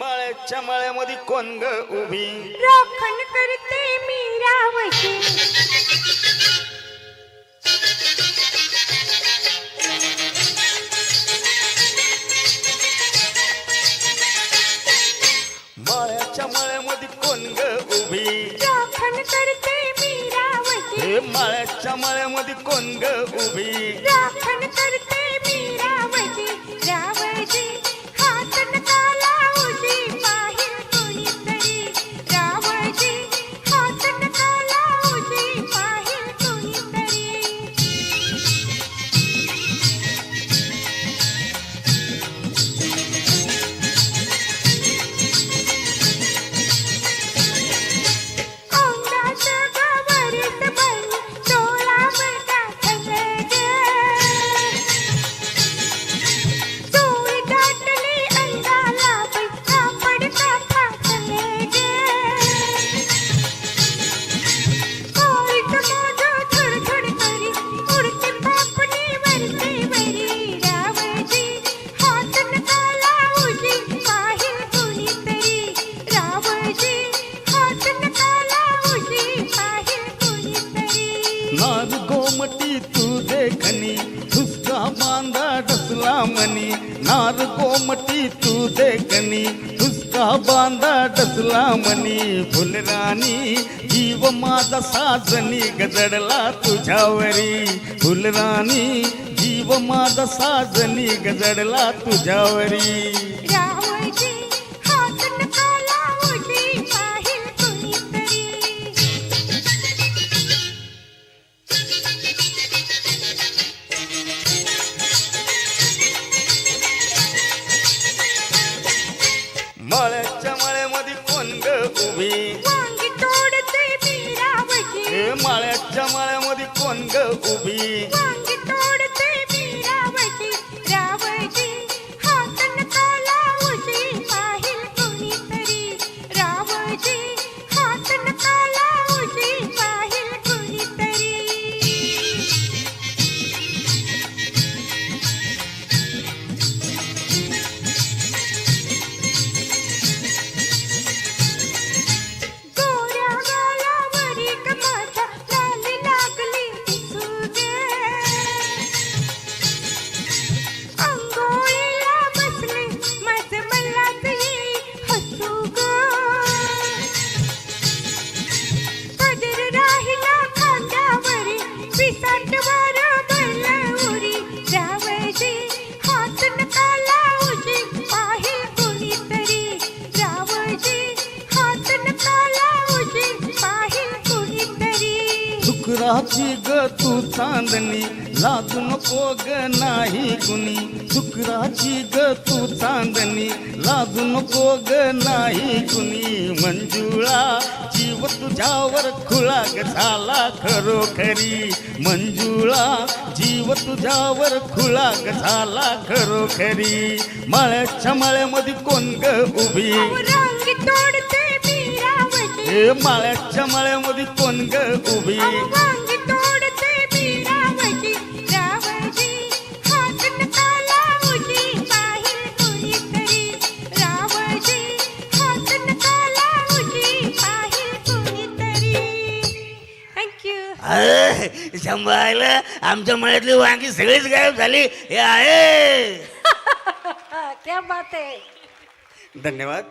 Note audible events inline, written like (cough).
माळ्याच्या माळ्यामध्ये कोण ग उभी? राखण करते मी रावची माळ्याच्या माळ्यामध्ये कोण ग उभी? राखण करते मी हे माळ्याच्या माळ्यामध्ये कोण ग उभी? राखण करते मी रावची मला मनी नार कोमटी तू देखनी तुझका बांधा डसला मनी फुलराणी जीव माझा साजनी गजडला तुझ्यावरी. फुलराणी जीव माझा साजनी गजडला तुझ्यावरी. माळ्याच्या माळ्यामध्ये कोण ग उभी वांगी तोडते मी रावजी हे शुक्राची ग तू चांदणी. लाजू नको ग नाही कुणी. शुक्राची ग तू चांदणी. लाजू नको ग नाही कुणी. मंजुळा जीव तुझ्यावर खुळा ग झाला खरोखरी. मंजुळा जीव तुझ्यावर खुळा ग झाला खरोखरी. माळ्याच्या माळ्यामध्ये कोण ग उभी? हे माळ्याच्या माळ्यामध्ये कोण ग उभी? अरे सांभाळलं आमच्या मळ्यातली वांगी सगळीच गायब झाली. हे आहे. (laughs) क्या बात आहे. धन्यवाद.